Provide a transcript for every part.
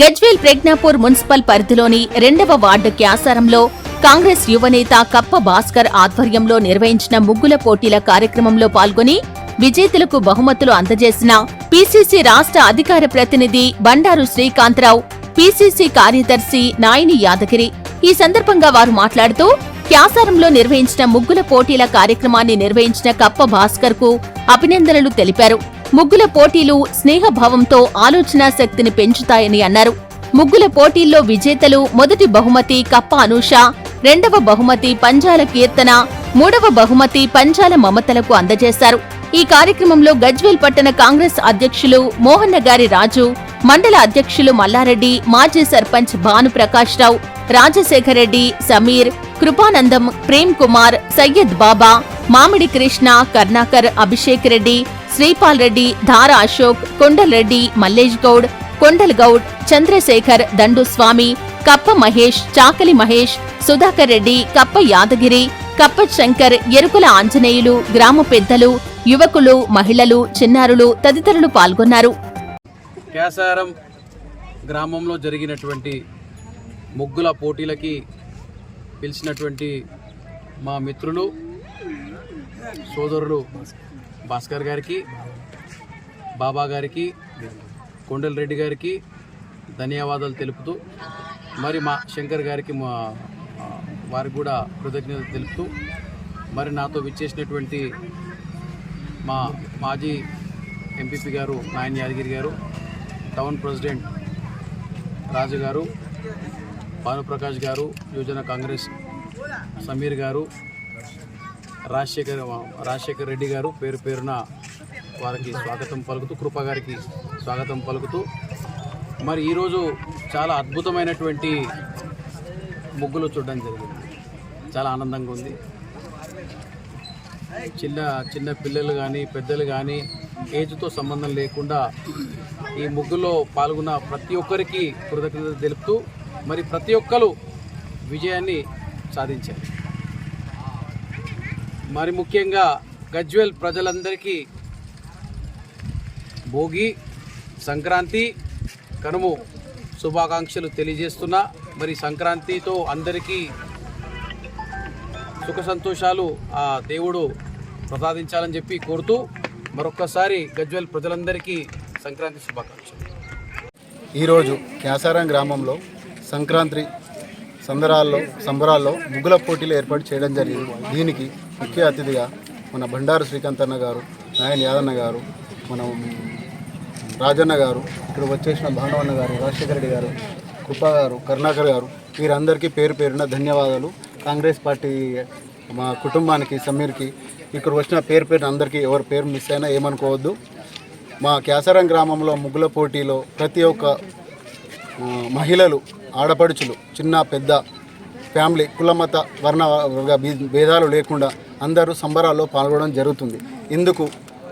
Gajwel Pragnapur municipal పరిధిలోని రెండవ ward క్యాసారంలో Congress యువనేత కప్ప భాస్కర్ ఆధ్వర్యంలో నిర్వహించిన ముగ్గుల పోటీల కార్యక్రమంలో పాల్గొని విజేతలకు బహుమతులు అందజేసిన పీసీసీ రాష్ట్ర అధికార ప్రతినిధి బండారు శ్రీకాంతరావు పీసీసీ కార్యదర్శి నాయని యాదగిరి. ఈ సందర్భంగా వారు మాట్లాడుతూ క్యాసారంలో నిర్వహించిన ముగ్గుల పోటీల కార్యక్రమాన్ని నిర్వహించిన కప్ప భాస్కర్కు అభినందనలు తెలిపారు. ముగ్గుల పోటీలు స్నేహభావంతో ఆలోచనా శక్తిని పెంచుతాయని అన్నారు. ముగ్గుల పోటీల్లో విజేతలు మొదటి బహుమతి కప్ప అనూష రెండవ బహుమతి పంజాల కీర్తన మూడవ బహుమతి పంజాల మమతలకు అందజేశారు. ఈ కార్యక్రమంలో గజ్వేల్ పట్టణ కాంగ్రెస్ అధ్యక్షులు మోహన్న గారి రాజు మండల అధ్యక్షులు మల్లారెడ్డి మాజీ సర్పంచ్ భానుప్రకాష్ రావు రాజశేఖర్ రెడ్డి సమీర్ కృపానందం ప్రేమ్ కుమార్ సయ్యద్ బాబా మామిడి కృష్ణ కర్ణాకర్ అభిషేక్ రెడ్డి శ్రీపాల్ రెడ్డి ధార అశోక్ కొండలరెడ్డి మల్లేష్ గౌడ్ కొండల్ గౌడ్ చంద్రశేఖర్ దండుస్వామి కప్ప మహేష్ చాకలి మహేష్ సుధాకర్ రెడ్డి కప్ప యాదగిరి కప్ప శంకర్ ఎరుకుల ఆంజనేయులు గ్రామ పెద్దలు యువకులు మహిళలు చిన్నారులు తదితరులు పాల్గొన్నారు. కేసారం గ్రామంలో జరిగినటువంటి ముగ్గుల పోటీలకి పిలిచినటువంటి మా మిత్రులు సోదరులు భాస్కర్ గారికి బాబా గారికి కొండల్ రెడ్డి గారికి ధన్యవాదాలు తెలుపుతూ మరి మా శంకర్ గారికి మా వారికి కూడా కృతజ్ఞతలు తెలుపుతూ మరి నాతో విచ్చేసినటువంటి మా మాజీ ఎంపీపీ గారు నాయన్ యాదగిరి గారు టౌన్ ప్రెసిడెంట్ రాజు గారు భానుప్రకాష్ గారు యువజన కాంగ్రెస్ సమీర్ గారు రాజశేఖర్ రాజశేఖర్ రెడ్డి గారు పేరు పేరున వారికి స్వాగతం పలుకుతూ కృప గారికి స్వాగతం పలుకుతూ మరి ఈరోజు చాలా అద్భుతమైనటువంటి ముగ్గులు చూడడం జరిగింది. చాలా ఆనందంగా ఉంది. చిన్న చిన్న పిల్లలు కానీ పెద్దలు కానీ ఏజ్తో సంబంధం లేకుండా ఈ ముగ్గులో పాల్గొన్న ప్రతి ఒక్కరికి కృతజ్ఞత తెలుపుతూ మరి ప్రతి ఒక్కరు విజయాన్ని సాధించారు. మరి ముఖ్యంగా గజ్వేల్ ప్రజలందరికీ భోగి సంక్రాంతి కనుము శుభాకాంక్షలు తెలియజేస్తున్నా. మరి సంక్రాంతితో అందరికీ సుఖ సంతోషాలు ఆ దేవుడు ప్రసాదించాలని చెప్పి కోరుతూ మరొక్కసారి గజ్వేల్ ప్రజలందరికీ సంక్రాంతి శుభాకాంక్షలు. ఈరోజు క్యాసారం గ్రామంలో సంక్రాంతి సంబరాల్లో సంబరాల్లో ముగ్గుల పోటీలు ఏర్పాటు చేయడం జరిగింది. దీనికి ముఖ్య అతిథిగా మన బండారు శ్రీకాంత్ అన్న గారు నాయన యాదన్న గారు మనం రాజన్న గారు ఇక్కడ వచ్చేసిన భానవన్న గారు రాజశేఖర రెడ్డి గారు కృపా గారు కరుణాకర్ గారు వీరందరికీ పేరు పేరున ధన్యవాదాలు. కాంగ్రెస్ పార్టీ మా కుటుంబానికి సమీర్కి ఇక్కడ వచ్చిన పేరు పేరున అందరికీ ఎవరి పేరు మిస్ అయినా ఏమనుకోవద్దు. మా క్యాసరం గ్రామంలో ముగ్గుల పోటీలో ప్రతి ఒక్క మహిళలు ఆడపడుచులు చిన్న పెద్ద ఫ్యామిలీ కులమత వర్ణ భేదాలు లేకుండా అందరూ సంబరాల్లో పాల్గొనడం జరుగుతుంది. ఇందుకు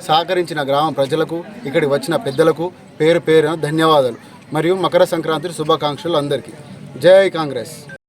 సహకరించిన గ్రామ ప్రజలకు ఇక్కడికి వచ్చిన పెద్దలకు పేరు పేరున ధన్యవాదాలు. మరియు మకర సంక్రాంతి శుభాకాంక్షలు అందరికీ. జై కాంగ్రెస్.